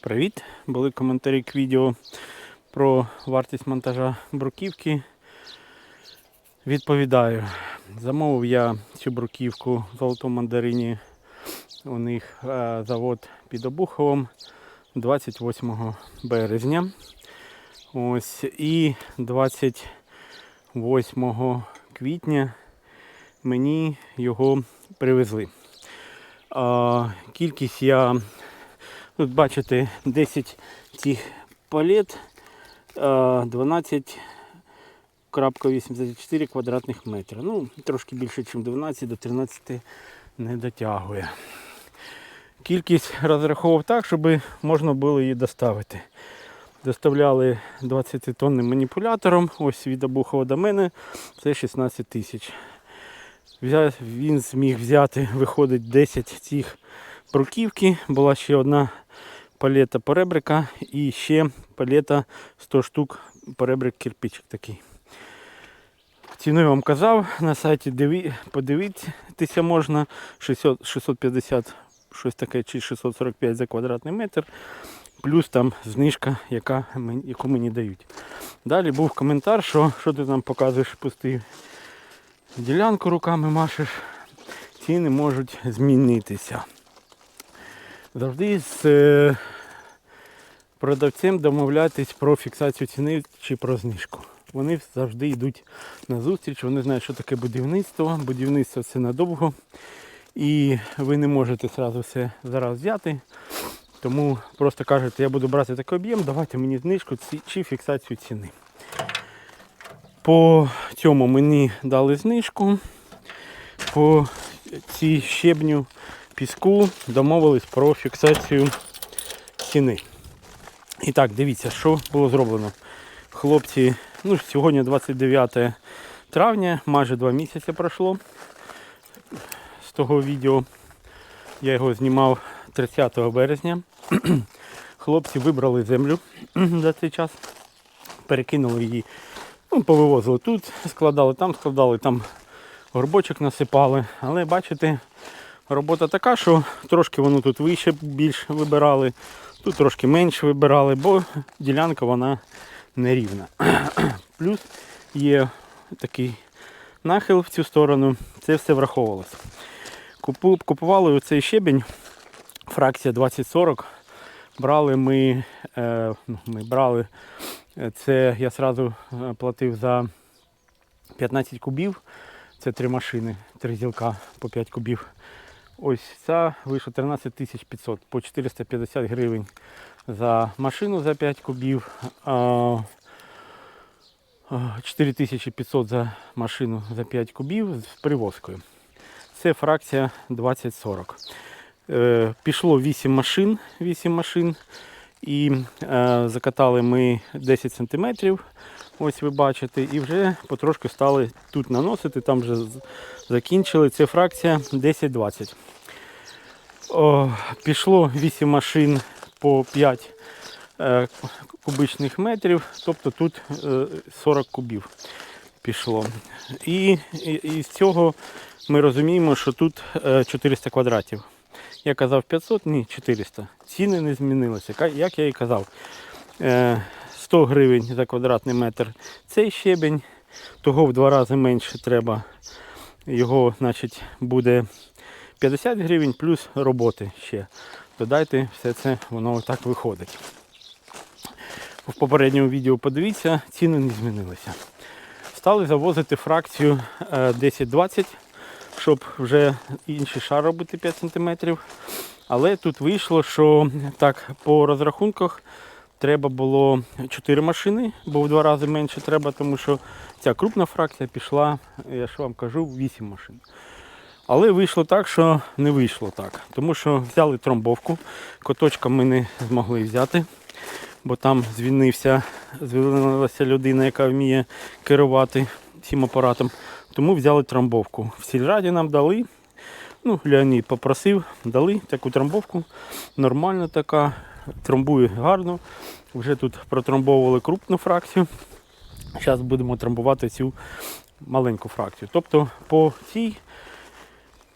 Привіт! Були коментарі к відео про вартість монтажа бруківки. Відповідаю. Замовив я цю бруківку в Золотому мандарині. У них е, завод під Обуховом 28 березня. Ось і 28 квітня мені його привезли. Кількість я Тут бачите 10 цих палет, е, 12,84 квадратних метри. Ну, трошки більше, ніж 12 до 13 не дотягує. Кількість розраховував так, щоб можна було її доставити. Доставляли 20 тонним маніпулятором, ось від Обухова до мене, це 16 тисяч. Він зміг взяти, виходить 10 цих бруківки. Була ще одна палета поребрика і ще палета 100 штук поребрик кирпичик такий. Ціну я вам казав, на сайті подивитися можна 600, 650 щось таке чи 645 за квадратний метр. Плюс там знижка, яка, яку мені дають. Далі був коментар, що, що ти там показуєш пустий ділянку руками машеш, ціни можуть змінитися. Завжди з е, продавцем домовляйтесь про фіксацію ціни чи про знижку. Вони завжди йдуть на зустріч, вони знають, що таке будівництво. Будівництво це надовго. І ви не можете зразу все зараз взяти. Тому просто кажете, я буду брати такий об'єм, давайте мені знижку чи фіксацію ціни. По цьому мені дали знижку. По цій щебню піску домовились про фіксацію ціни. І так, дивіться, що було зроблено. Хлопці, ну сьогодні 29 травня, майже два місяці пройшло з того відео. Я його знімав 30 березня. Хлопці вибрали землю за цей час, перекинули її, ну, повивозили тут, складали там, складали там горбочок насипали. Але бачите, робота така, що трошки воно тут вище більш вибирали, тут трошки менше вибирали, бо ділянка вона нерівна. Плюс є такий нахил в цю сторону, це все враховувалося. Купу- Купували оцей щебінь, фракція 2040. Брали ми, е, ну, ми брали, е, це я одразу платив за 15 кубів. Це три машини, три зілка по 5 кубів. Ось ця вийшла 13 500 по 450 гривень за машину за 5 кубів. а, а, 4500 за машину за 5 кубів з привозкою. Це фракція 2040. Е, пішло 8 машин, 8 машин. І е, закатали ми 10 сантиметрів. Ось ви бачите, і вже потрошки стали тут наносити, там вже закінчили. Це фракція 10-20. О, Пішло 8 машин по 5 е, кубичних метрів, тобто тут е, 40 кубів пішло. І, і, і з цього ми розуміємо, що тут е, 400 квадратів. Я казав 500, ні, 400. Ціни не змінилися. Як я і казав, е, 100 гривень за квадратний метр цей щебень, того в два рази менше треба. Його, значить, буде 50 гривень плюс роботи ще. Додайте все це, воно так виходить. В попередньому відео подивіться, ціни не змінилися. Стали завозити фракцію е, 10-20, щоб вже інший шар робити 5 см. Але тут вийшло, що так по розрахунках треба було 4 машини, бо в два рази менше треба, тому що ця крупна фракція пішла, я ж вам кажу, 8 машин. Але вийшло так, що не вийшло так. Тому що взяли тромбовку, коточка ми не змогли взяти, бо там звільнився, звільнилася людина, яка вміє керувати цим апаратом. Тому взяли трамбовку. В сільраді нам дали. Ну, Леонід попросив, дали таку трамбовку. Нормальна така, трамбує гарно. Вже тут протрамбовували крупну фракцію. Зараз будемо трамбувати цю маленьку фракцію. Тобто по цій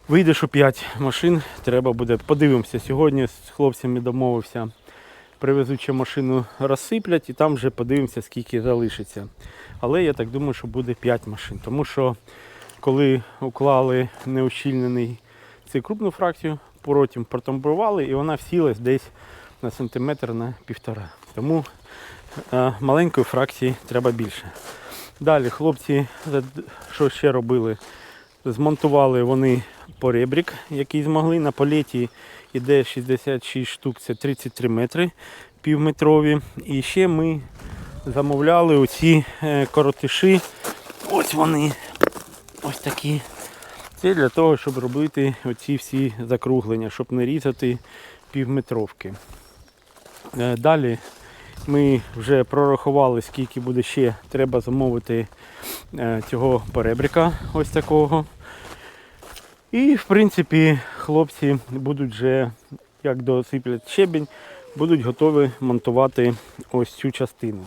вийде, що 5 машин треба буде. Подивимося. Сьогодні з хлопцями домовився привезуть ще машину, розсиплять і там вже подивимося, скільки залишиться. Але я так думаю, що буде 5 машин. Тому що коли уклали неущільнений цю крупну фракцію, потім протамбурували і вона всілась десь на сантиметр на півтора. Тому е, маленької фракції треба більше. Далі хлопці, що ще робили? Змонтували вони поребрик, який змогли. На палеті йде 66 штук, це 33 метри півметрові. І ще ми замовляли оці е, коротиші. Ось вони. Ось такі. Це для того, щоб робити оці всі закруглення, щоб не різати півметровки. Е, Далі ми вже прорахували, скільки буде ще треба замовити е, цього перебрика ось такого. І в принципі хлопці будуть вже, як досиплять щебінь, будуть готові монтувати ось цю частину.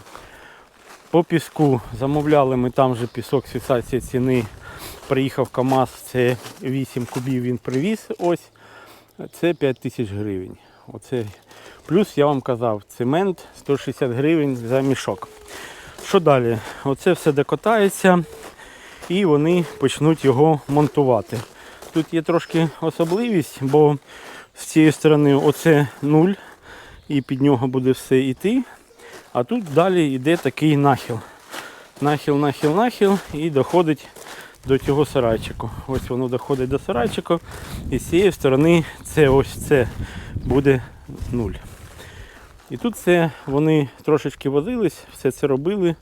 По піску замовляли ми там же пісок з фіксації ціни. Приїхав КАМАЗ, це 8 кубів він привіз. Ось. Це 5 тисяч гривень. Оце. Плюс я вам казав, цемент 160 гривень за мішок. Що далі? Оце все докотається і вони почнуть його монтувати. Тут є трошки особливість, бо з цієї сторони оце нуль, і під нього буде все йти. А тут далі йде такий нахил. Нахил, нахил, нахил і доходить до цього сарайчику. Ось воно доходить до сарайчику. І з цієї сторони це ось це буде нуль. І тут це вони трошечки возились, все це робили,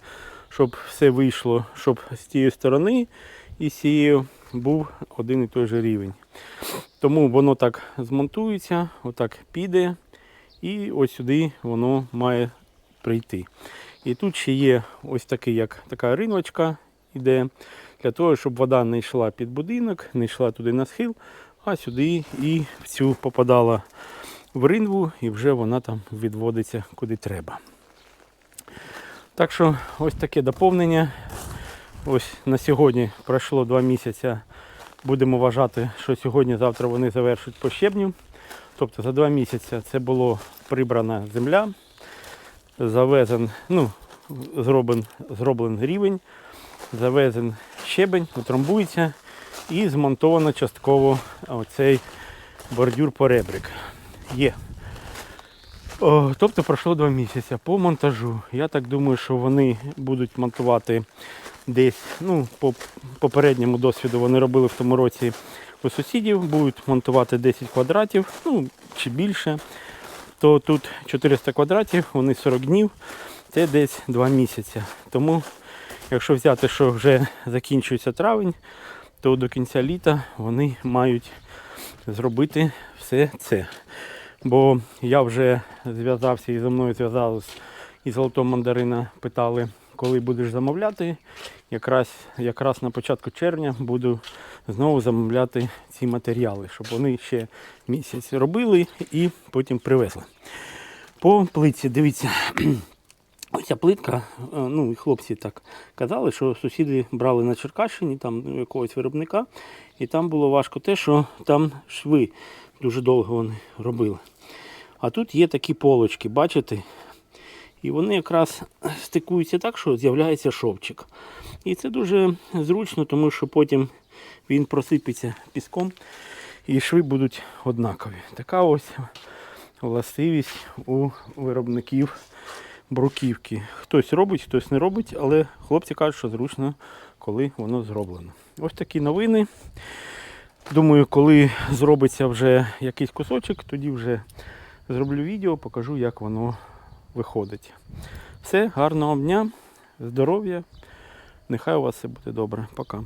щоб все вийшло, щоб з тієї сторони і з цією був один і той же рівень. Тому воно так змонтується, отак піде, і ось сюди воно має прийти. І тут ще є ось такий, як така риночка іде, для того, щоб вода не йшла під будинок, не йшла туди на схил, а сюди і в цю попадала в ринву, і вже вона там відводиться куди треба. Так що ось таке доповнення. Ось на сьогодні пройшло два місяці. Будемо вважати, що сьогодні-завтра вони завершать по щебню. Тобто за два місяці це було прибрана земля, завезен, ну, зроблений зроблений рівень, завезен щебень, утрамбується і змонтовано частково оцей бордюр поребрик. Є. О, тобто пройшло два місяці по монтажу. Я так думаю, що вони будуть монтувати десь, ну, по попередньому досвіду вони робили в тому році у сусідів, будуть монтувати 10 квадратів, ну чи більше. То тут 400 квадратів, вони 40 днів, це десь 2 місяці. Тому, якщо взяти, що вже закінчується травень, то до кінця літа вони мають зробити все це. Бо я вже зв'язався і зі мною зв'язались із золотого мандарина, питали, коли будеш замовляти. Якраз, якраз на початку червня буду знову замовляти ці матеріали, щоб вони ще місяць робили і потім привезли. По плитці, дивіться, оця плитка, е, ну і хлопці так казали, що сусіди брали на Черкащині, там якогось виробника, і там було важко те, що там шви дуже довго вони робили. А тут є такі полочки, бачите? І вони якраз стикуються так, що з'являється шовчик. І це дуже зручно, тому що потім він просипеться піском і шви будуть однакові. Така ось властивість у виробників бруківки. Хтось робить, хтось не робить, але хлопці кажуть, що зручно, коли воно зроблено. Ось такі новини. Думаю, коли зробиться вже якийсь кусочок, тоді вже зроблю відео, покажу, як воно виходить. Все, гарного дня, здоров'я. Нехай у вас все буде добре. Пока.